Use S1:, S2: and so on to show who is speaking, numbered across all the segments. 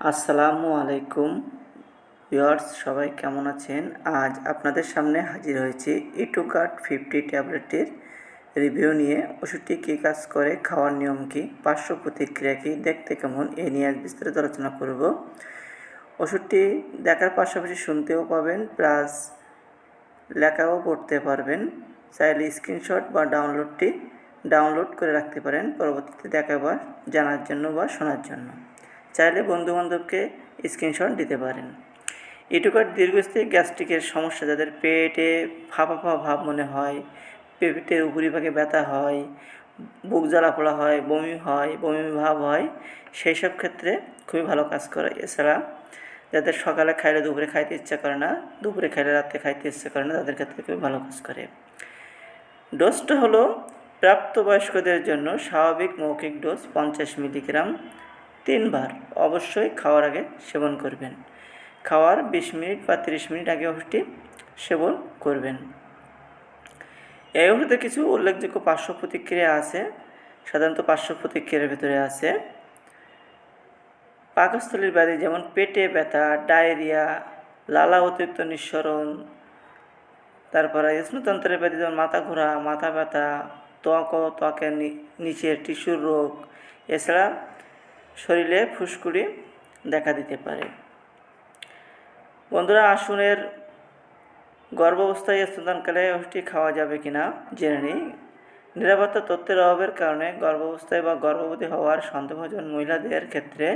S1: আসসালামু আলাইকুম ভিউয়ার্স, সবাই কেমন আছেন? আজ আপনাদের সামনে হাজির হয়েছি ইটুকার্ট ফিফটি ট্যাবলেটের রিভিউ নিয়ে। ওষুধটি কী কাজ করে, খাওয়ার নিয়ম কী, পার্শ্ব প্রতিক্রিয়া কী, দেখতে কেমন, এ নিয়ে আজ বিস্তারিত আলোচনা করব। ওষুধটি দেখার পাশাপাশি শুনতেও পাবেন, প্লাস লেখাও পড়তে পারবেন। চাইলে স্ক্রিনশট বা ডাউনলোডটি ডাউনলোড করে রাখতে পারেন, পরবর্তীতে দেখা বা জানার জন্য বা শোনার জন্য। চাইলে বন্ধুবান্ধবকে স্ক্রিনশট দিতে পারেন। এটুকার দীর্ঘস্থায়ী গ্যাস্ট্রিকের সমস্যা যাদের পেটে ফাঁপা ফাঁপা ভাব মনে হয়, পেটের উপরিভাগে ব্যথা হয়, বুক জ্বালা পোড়া হয়, বমি হয়, বমি ভাব হয় সেই সব ক্ষেত্রে খুবই ভালো কাজ করে। এছাড়া যাদের সকালে খাইলে দুপুরে খাইতে ইচ্ছা করে না, দুপুরে খাইলে রাতে খাইতে ইচ্ছা করে না, তাদের ক্ষেত্রে খুবই ভালো কাজ করে। ডোজটা হলো প্রাপ্তবয়স্কদের জন্য স্বাভাবিক মৌখিক ডোজ পঞ্চাশ মিলিগ্রাম তিনবার অবশ্যই খাওয়ার আগে সেবন করবেন। খাওয়ার বিশ মিনিট বা তিরিশ মিনিট আগে ওষুধটি সেবন করবেন। এই ওষুধে কিছু উল্লেখযোগ্য পার্শ্ব প্রতিক্রিয়া আছে। সাধারণত পার্শ্ব প্রতিক্রিয়ার ভিতরে আছে পাকস্থলীর ব্যাধি যেমন পেটে ব্যথা, ডায়রিয়া, লালা অতিরিক্ত নিঃসরণ, তারপরে স্নায়ুতন্ত্রের ব্যাধি যেমন মাথা ঘোরা, মাথা ব্যথা, ত্বক ত্বকের নিচের টিস্যুর রোগ, এছাড়া শরীরে ফুসকুড়ি দেখা দিতে পারে। বন্ধুরা আসুনের গর্ভাবস্থায় স্তনদানকালে ওষুধটি খাওয়া যাবে কিনা জেনে নিই। নিরাপত্তা তথ্যের অভাবের কারণে গর্ভাবস্থায় বা গর্ভবতী হওয়ার সন্দেহজন মহিলাদের ক্ষেত্রে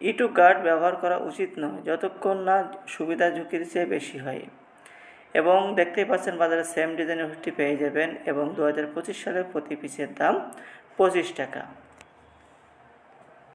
S1: ইটু কার্ড ব্যবহার করা উচিত নয়, যতক্ষণ না সুবিধা ঝুঁকির চেয়ে বেশি হয়। এবং দেখতেই পাচ্ছেন বাজারে সেম ডিজাইনের ওষুধটি পেয়ে যাবেন এবং দু হাজার পঁচিশ সালে প্রতি পিসের দাম পঁচিশ টাকা।